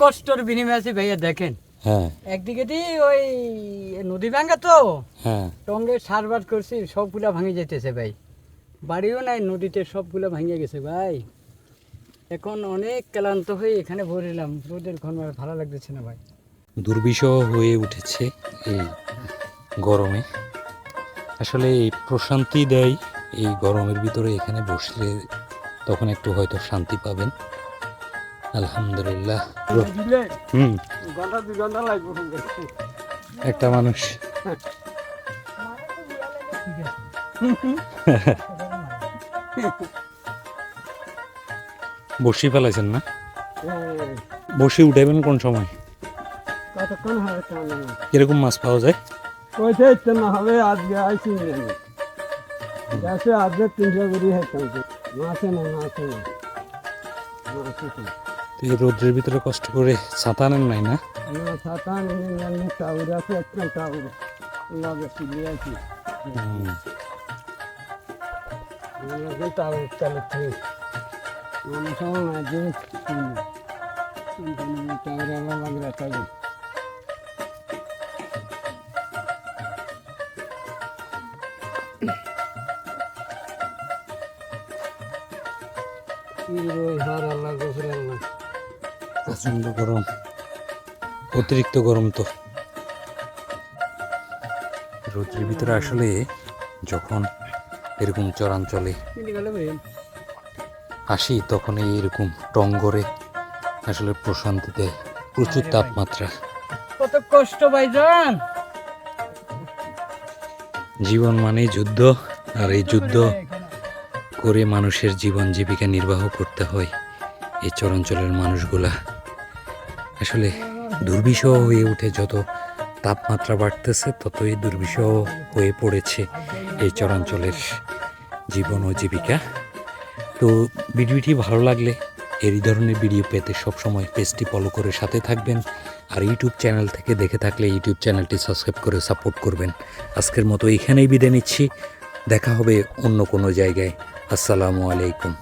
কষ্টর বিনিময়ে আছে ভাইয়া দেখেন। হ্যাঁ। একদিকে ওই নদী ভাঙ্গা তো? হ্যাঁ। টঙ্গে সারবার করছি সবগুলা ভাঙে যেতেছে ভাই। বাড়িও নাই নদীতে সবগুলা ভাঙে গেছে ভাই। এখন অনেক ক্লান্ত হয়ে এখানে ভরিলাম রোদের ঘন ভালো লাগতেছে না ভাই। দুর্বিষহ হয়ে উঠেছে এই গরমে। আসলে এই প্রশান্তি দেয় এই গরমের ভিতরে এখানে বসলে তখন একটু হয়তো শান্তি পাবেন। আলহামদুলিল্লাহ। হুম। একটা মানুষ। বসি ফেলাইছেন না? বসি উঠাইবেন কোন সময়? কীরকম মাছ পাওয়া যায়? ইচ্ছে না হবে আজকে আইসি আজকে তিনশো করে মাছে না মাছে না মাছে তো তো রোদ্রের ভিতরে কষ্ট করে ছাতা নেন নাই না? ছাতা নিয়ে টাউর আছে একটা টাউর। লাগে সিলি আছে। টাউর চালাচ্ছে আমার সময় না যে টাউর আলা লাগে টাউর হার আল্লাহ গোসর আল্লাহ। প্রচণ্ড গরম। অতিরিক্ত গরম তো। রোদ্রের ভিতরে আসলে যখন এরকম চরাঞ্চলে আসি তখন এরকম টঙ্গরে আসলে প্রশান্তি দেয় প্রচুর তাপমাত্রা। কত কষ্ট ভাইজান! জীবন মানে যুদ্ধ আর এই যুদ্ধ করে মানুষের জীবন জীবিকা নির্বাহ করতে হয় এই চরাঞ্চলের মানুষগুলা। আসলে দুর্বিষহ হয়ে উঠে যত তাপমাত্রা বাড়তেছে, ততই দুর্বিষহ হয়ে পড়েছে এই চরাঞ্চলের জীবন ও জীবিকা। তো ভিডিওটি ভালো লাগলে এই ধরনের ভিডিও পেতে সবসময় পেজটি ফলো করে সাথে থাকবেন আর ইউটিউব চ্যানেল থেকে দেখে থাকলে ইউটিউব চ্যানেলটি সাবস্ক্রাইব করে সাপোর্ট করবেন। আজকের মতো এখানেই বিদায় নিচ্ছি। দেখা হবে অন্য কোনো জায়গায়। আসসালামু আলাইকুম।